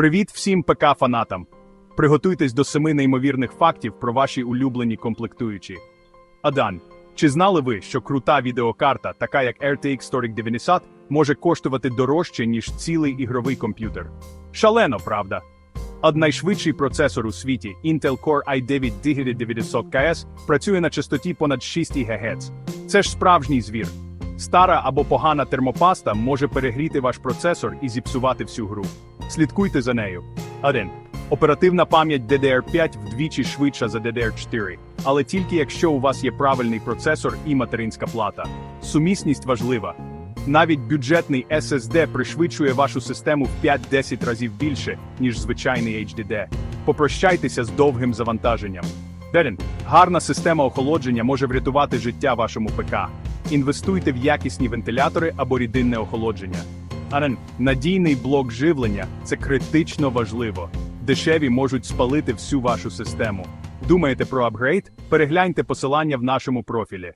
Привіт всім ПК-фанатам! Приготуйтесь до семи неймовірних фактів про ваші улюблені комплектуючі. Адан, чи знали ви, що крута відеокарта, така як RTX 4090, може коштувати дорожче, ніж цілий ігровий комп'ютер? Шалено, правда? А найшвидший процесор у світі Intel Core i9 9900KS працює на частоті понад 6 ГГц. Це ж справжній звір. Стара або погана термопаста може перегріти ваш процесор і зіпсувати всю гру. Слідкуйте за нею. 1. Оперативна пам'ять DDR5 вдвічі швидша за DDR4, але тільки якщо у вас є правильний процесор і материнська плата. Сумісність важлива. Навіть бюджетний SSD пришвидшує вашу систему в 5-10 разів більше, ніж звичайний HDD. Попрощайтеся з довгим завантаженням. Дерен, гарна система охолодження може врятувати життя вашому ПК. Інвестуйте в якісні вентилятори або рідинне охолодження. Арен, надійний блок живлення це критично важливо. Дешеві можуть спалити всю вашу систему. Думаєте про апгрейд? Перегляньте посилання в нашому профілі.